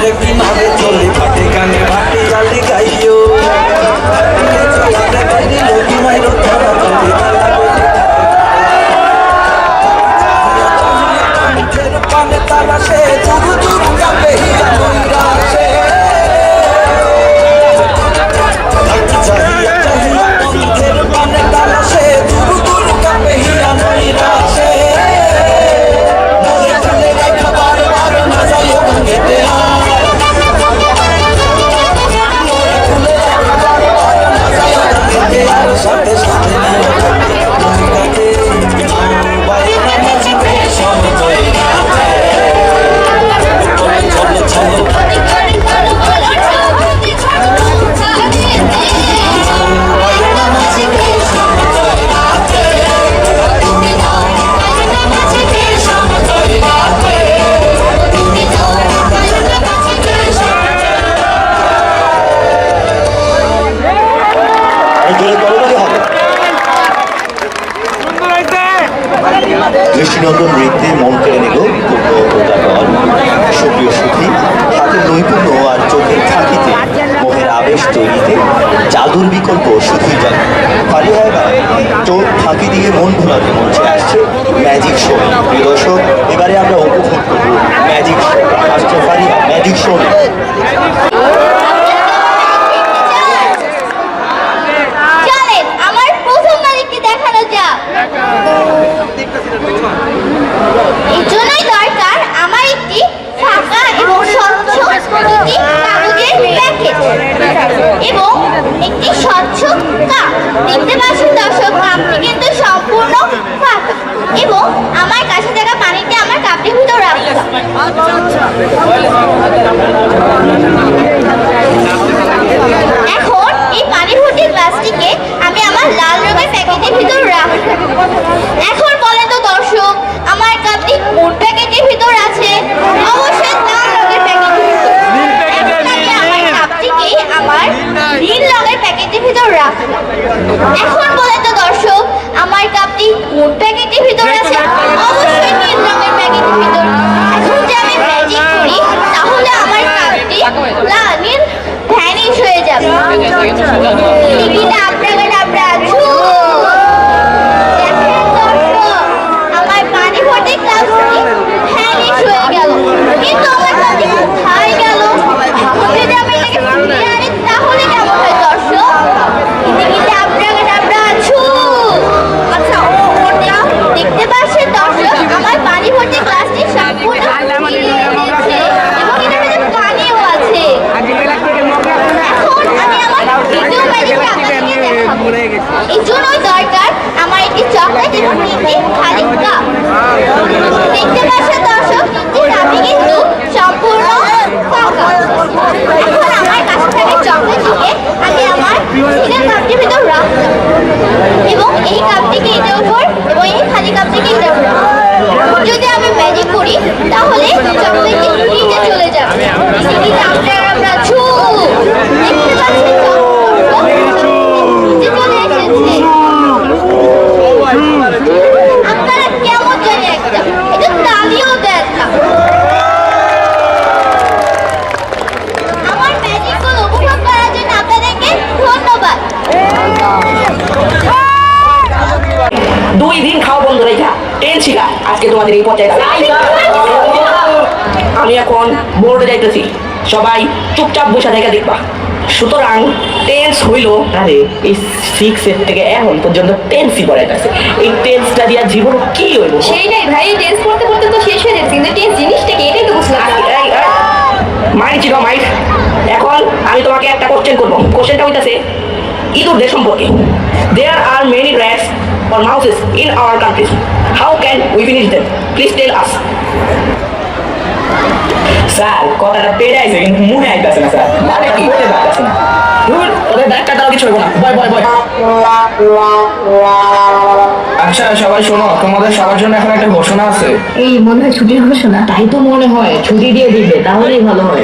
চলে আগে চলি দরকার আমার একটি কাপটি কিন্তু সম্পূর্ণ ফাঁকা এবং আমার কাছে থাকা পানিতে আমার কাপটির ভিতর এখন এই পানি ভর্তি গ্লাসটিকে আমি আমার লাল রঙের প্যাকেটের ভিতর রাখলাম এখন বলেন তো দর্শক আমার কাপটি কোন প্যাকেটের ভিতর আছে অবশ্যই লাল রঙের প্যাকেটের ভিতর এখন আমি আমার কাপটিকে আমার নীল রঙের প্যাকেটের ভিতর রাখলাম এখন বলেন তো দর্শক আমার কাপটি কোন প্যাকেটের ভিতর আছে অবশ্যই নীল রঙের প্যাকেটের ভিতর এখন যে আমি ম্যাজিক করি তাহলে আমার কাপটি লাল নীল ভ্যানিশ হয়ে যাবে টিকিটা আপনাকে ডাবরা ছু দেখেন দর্শক, আমার পানি ভর্তি গ্লাসটি ভ্যানিশ হয়ে গেল কিন্তু আমার কাপটি কোথায় গেল এখন যদি আমি এটাকে ফিরিয়ে আনি তাহলে কেমন হয় দর্শক টিকিটা আপনাকে ডাবরা ছু আচ্ছা ও ওটা দেখতে পাচ্ছেন দর্শক আমার পানি ভর্তি গ্লাসটি সম্পূর্ণ ফিরিয়ে এনেছে এবং এটার মধ্যে পানিও আছে এখন আমি আমার দ্বিতীয় ম্যাজিক আপনাদেরকে দেখাবো এই জন্যই দরকার আমার একটি চকলেট এবং একটি খালি কাপ দেখতে পাচ্ছেন দর্শক তিনটি কাপই কিন্তু সম্পূর্ণ ফাঁকা এখন আমার কাছে থাকে চকলেটটিকে আমি আমার সিঙ্গেল কাপটির ভিতর রাখলাম এবং এই কাপটিকে এটার উপর এবং এই খালি কাপটিকে এটার উপর যদি আমি ম্যাজিক করি, তাহলে চকলেটটি নিচে চলে যাবে। টিকিটা আপনারা আমরা ছু দেখতে পাচ্ছেন দর্শক? নিচে চলে এসেছে আপনারা কেমন জানি একটা একটু তালিও দেন না আমার ম্যাজিকগুলো উপভোগ করার জন্য আপনাদেরকে ধন্যবাদ দুই দিন খাওয়া বন্ধ রেখা টেন ছিলা আজকে তোমাদের এই পর্যায়ে আমি এখন বোর্ডে যাইতেছি। সবাই চুপচাপ বসে থেকে দেখবা। সুতরাং টেন্স হইল আরে এই সিক্স এর থেকে এখন পর্যন্ত টেন্সই এই টেন্সটা দিয়া জীবন কি হইব সেইটাই ভাই টেন্স পড়তে পড়তে তো শেষ হয়ে যাচ্ছে কিন্তু টেন্স জিনিসটা কি? এটাই তো বুঝলাম। ছিল এখন আমি তোমাকে একটা কোশ্চেন করব। কোশ্চেনটা হইতাছে ইঁদুরদের সম্পর্কে। There are many rats or mouses in our countries how can we finish them please tell us sir কথাটা পেরে আইছে কিন্তু মনে আইতাছে না স্যার। মানে কি? বলতে পারতেছে না। ধুর, ওদের ব্যাগটা তারা কিছু হইব না। বয় বয় বয়। আচ্ছা সবাই শোনো তোমাদের সবার জন্য এখন একটা ঘোষণা আছে। এই মনে হয় ছুটির ঘোষণা। তাই তো মনে হয় ছুটি দিয়ে দিবে তাহলেই ভালো হয়।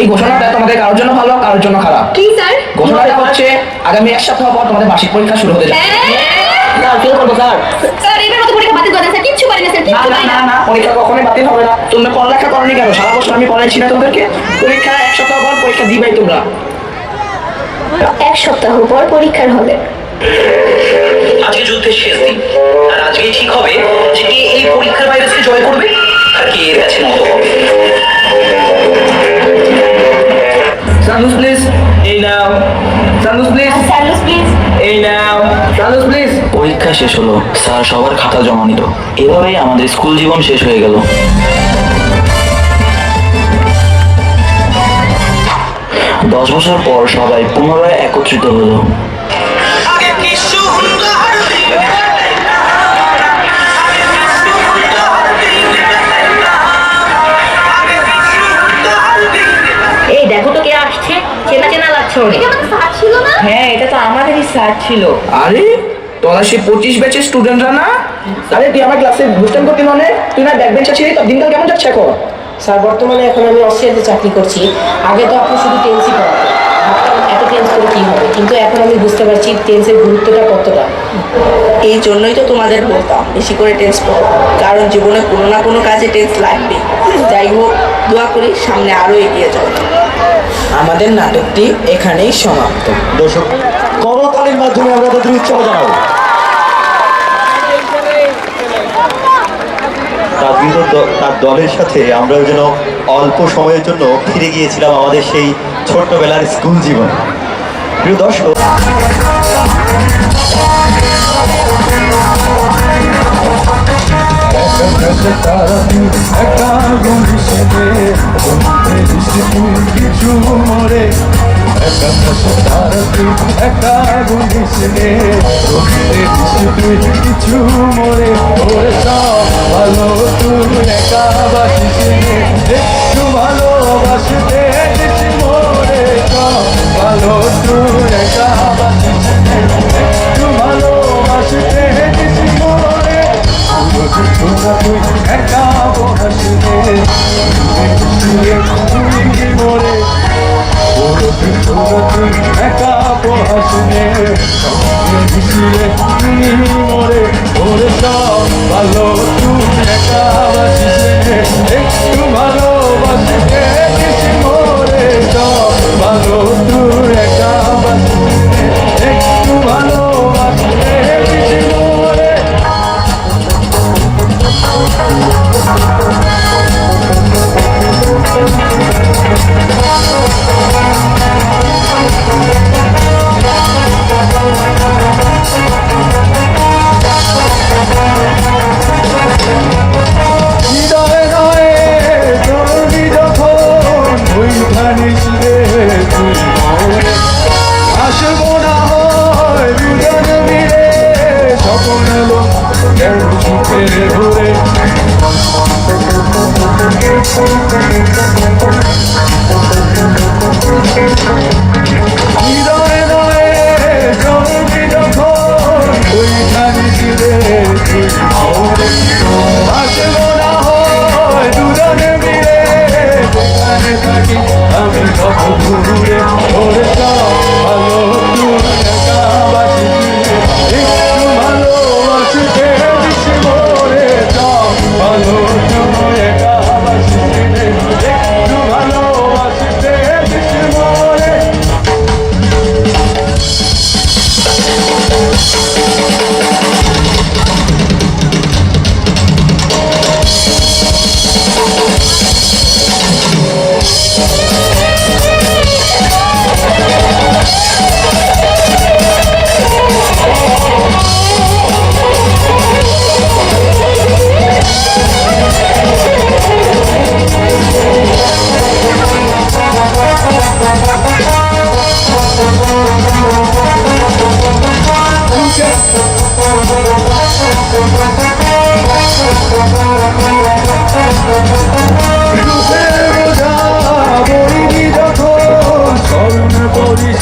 এই ঘোষণাটা তোমাদের কারোর জন্য ভালো কারোর জন্য খারাপ। কি স্যার? ঘোষণাটা হচ্ছে আগামী এক সপ্তাহ পর তোমাদের বার্ষিক পরীক্ষা শুরু হতে যাচ্ছে স্যার ফেল করব স্যার? স্যার এবার মতো পরীক্ষা বাতিল করে স্যার কিচ্ছু পারি না স্যার না না না না না পরীক্ষা কখনোই বাতিল হবে না। তুমি পড়ালেখা করনি কেন? সারা বছর আমি পড়াইছি না তোমাদেরকে। পরীক্ষা এক সপ্তাহ পর পরীক্ষা দিবাই তোমরা। এক সপ্তাহ পর পরীক্ষার হলে। আজকে যুদ্ধের শেষ দিন। আর আজকেই ঠিক হবে যে কে এই পরীক্ষার ভাইরাসকে জয় করবে আর কে এর কাছে নত হবে। সান্দুস প্লিজ এই নাও সান্দুস প্লিজ স্যালুস প্লিজ এই নাও সান্দুস প্লিজ পরীক্ষা শেষ হলো। স্যার সবার খাতা জমা নিল। এভাবেই আমাদের স্কুল জীবন শেষ হয়ে গেল। দশ বছর পর সবাই পুনরায় একত্রিত হলো। চেনা চেনা লাগছে ছিল না? হ্যাঁ এটা তো আমাদেরই স্যার ছিল। আরে তোরা সে পঁচিশ ব্যাচের স্টুডেন্টরা না? আরে তুই আমার ক্লাসে বুঝতাম করতে মানে? তুই না ব্যাক বেঞ্চার ছিলি তো দিনকাল কেমন যাচ্ছে এখন? স্যার বর্তমানে এখন আমি অস্ট্রেলিয়াতে চাকরি করছি। আগে তো আপনি শুধু টেন্সই পড়াতেন। এত টেন্স করে কি হবে? কিন্তু এখন আমি বুঝতে পারছি টেন্সের গুরুত্বটা কতটা। এই জন্যই তো তোমাদের বলতাম বেশি করে টেন্স পড়ো। কারণ জীবনে কোনো না কোনো কাজে টেন্স লাগবে যাই হোক দোয়া করি সামনে আরও এগিয়ে যাও। আমাদের নাটকটি এখানেই সমাপ্ত। দর্শক করতালির মাধ্যমে আমরা তাদের উৎসাহ জানাব। তার দলের সাথে আমরাও যেন অল্প সময়ের জন্য ফিরে গিয়েছিলাম আমাদের সেই ছোট্টবেলার স্কুল জীবন। প্রিয় দর্শক জানো তুমি একাবাসী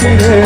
ছিলে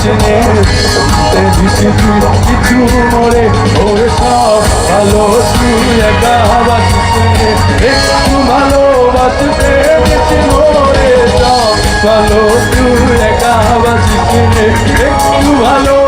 পিছনে কিছু মরে ওরে সব ভালো, তুই একা হবার পিছনে একটু ভালোবাসতে বেছে মরে সব ভালো, তুই একা হবার পিছনে একটু ভালো